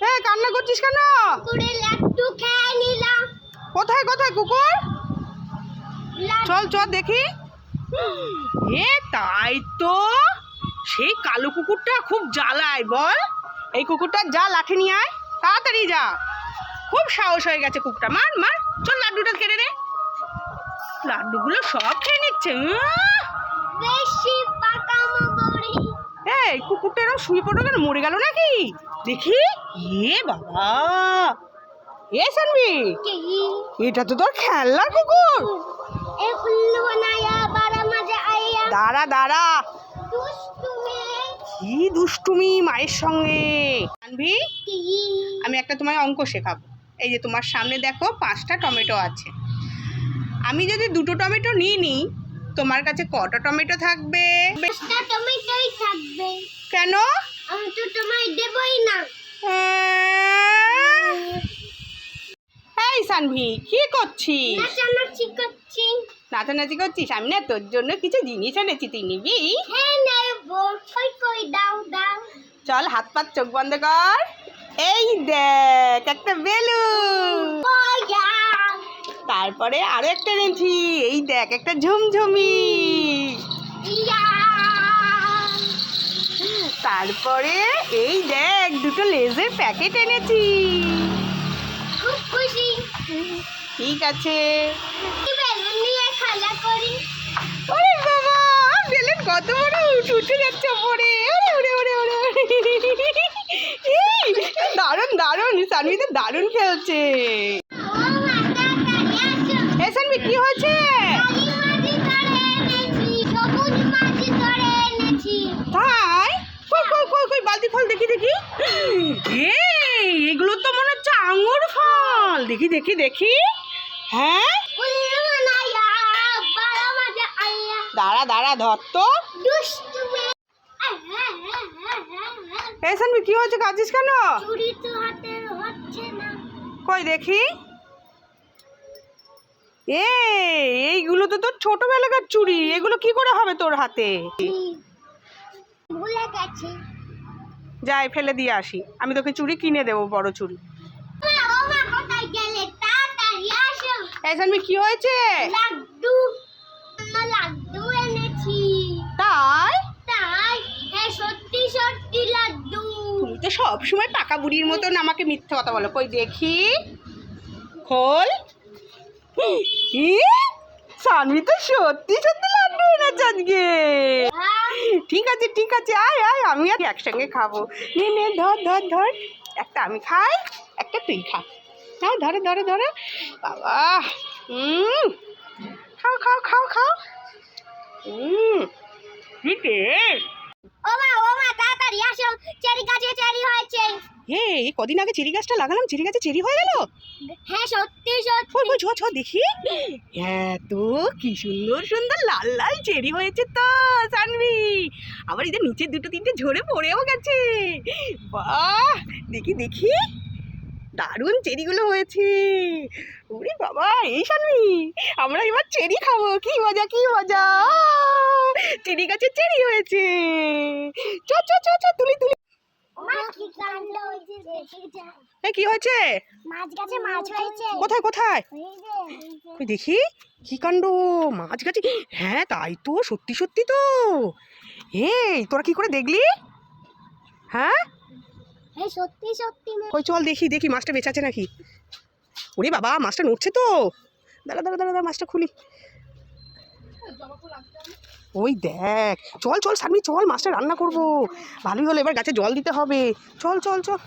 হ্যাঁ কান্না করছিস কেন? কোথায় কোথায় কুকুর? চল চল দেখি। এ তাই তো। সেই কালো কুকুরটা খুব জ্বালায় বল। এই কুকুরটা যা লাঠি নিয়ে আয় তাড়াতাড়ি যা। খুব সাহস হয়ে গেছে কুকুরটা। মার মার চল লাড্ডুটা কেড়ে রে লাড্ডুগুলো সব খেয়ে নিচ্ছে এই কুকুরটা এরকম শুয়ে পড়ো মরে গেল নাকি? দেখি? এ বাবা। এ সানবি। এটা তো তোর খেলনার কুকুর। দাঁড়া দাঁড়া। কি দুষ্টুমি মায়ের সঙ্গে। জানবি আমি একটা তোমায় অঙ্ক শেখাবো। এই যে তোমার সামনে দেখো পাঁচটা টমেটো আছে। আমি যদি দুটো টমেটো নিয়ে নিই তোমার কাছে কটা টমেটো থাকবে? পাঁচটা টমেটোই থাকবে। কেন? আমি তো তোমায় দেবই না এই সানভি, কি করছিস? নাচানাচি করছি নাচানাচি করছিস? আমি না তোর জন্য কিছু জিনিস এনেছি তুই নিবি হ্যাঁ নেব কই কই দাও দাও চল, হাত পাত চোখ বন্ধ কর। এই দেখ, একটা বেলুন। তারপরে আরও একটা এনেছি। এই দেখ, একটা ঝুমঝুমি। ইয়া। তারপরে এই দেখ দুটো লেজের প্যাকেট এনেছি। খুব খুশি। ঠিক আছে। ওরে বাবা বেলুন কত বড় উঠ যাচ্ছে ওপরে। ওরে ওরে ওরে ওরে দারুণ দারুণ সানভি তো দারুণ খেলছে। এ সানভি কি হয়েছে? বালতি ফল দেখি দেখি। এগুলো তো মনে হচ্ছে আঙুর ফল। দেখি দেখি দেখি। হ্যাঁ? দাঁড়া দাঁড়া, ধর তো। দুষ্টু মেয়ে এই সানভি কি হয়েছে? কাঁদছিস কেন? কই, দেখি। এ এইগুলো তো তোর ছোটবেলাকার চুড়ি। এগুলো কি করে হবে তোর হাতে? ভুলে যাই, ফেলে দিয়ে আসি। আমি তোকে চুড়ি কিনে দেবো, বড় চুড়ি। সানভি কি হয়েছে? তাই? সত্যি সত্যি লাড্ডু তো সব সময় পাকা বুড়ির মতন আমাকে মিথ্যে কথা বলো। কই, দেখি। খোল। সানভি তো সত্যি সত্যি লাড্ডু এনেছে আজকে। ঠিক আছে ঠিক আছে, আয় আয়, আমি আর একসঙ্গে খাব। নে নে, ধর ধর ধর। একটা আমি খাই, একটা তুই খা। হ্যাঁ ধরে ধরে ধরে। বাবা হুম খাও খাও খাও খাও। হুম কি টেস্ট ও মা ও মা তাড়াতাড়ি আসো চেরি গাছে চেরি হয়েছে এ এই কদিন আগে চেরি গাছটা লাগালাম চেরি গাছে চেরি হয়ে গেল? হ্যাঁ সত্যি সত্যি। ওই ছ ছ দেখি। হ্যাঁ তো কি সুন্দর সুন্দর লাল লাল চেরি হয়েছে তো সানভি। আবার এদের নিচে দুটো তিনটে ঝরে পড়েও গেছে। বাহ দেখি দেখি। দারুণ চেরিগুলো হয়েছে। ওরে বাবা এই সানভি আমরা এবার চেরি খাব। কি মজা কি মজা। চেরি গাছে চেরি হয়েছে। চ চ চ চ তুলি তুলি মা কি কাণ্ড হয়েছে দেখে যা এ কি হয়েছে? মাছ গাছে মাছ হয়েছে। কোথায় কোথায়। কই দেখি? কি কাণ্ড? মাছ গাছে হ্যাঁ তাই তো সত্যি সত্যি তো। এই তোরা কি করে দেখলি? হ্যাঁ? সত্যি সত্যি। কই চল দেখি দেখি মাছটা বেঁচাছে নাকি? ওরে বাবা মাছটা নড়ছে তো। দাঁড়া দাঁড়া দাঁড়া দাঁড়া, মাছটা খুলি। ওই দেখ চল চল সামনে চল মাছটা রান্না করব। ভালোই হলো এবার গাছে জল দিতে হবে। চল চল চল।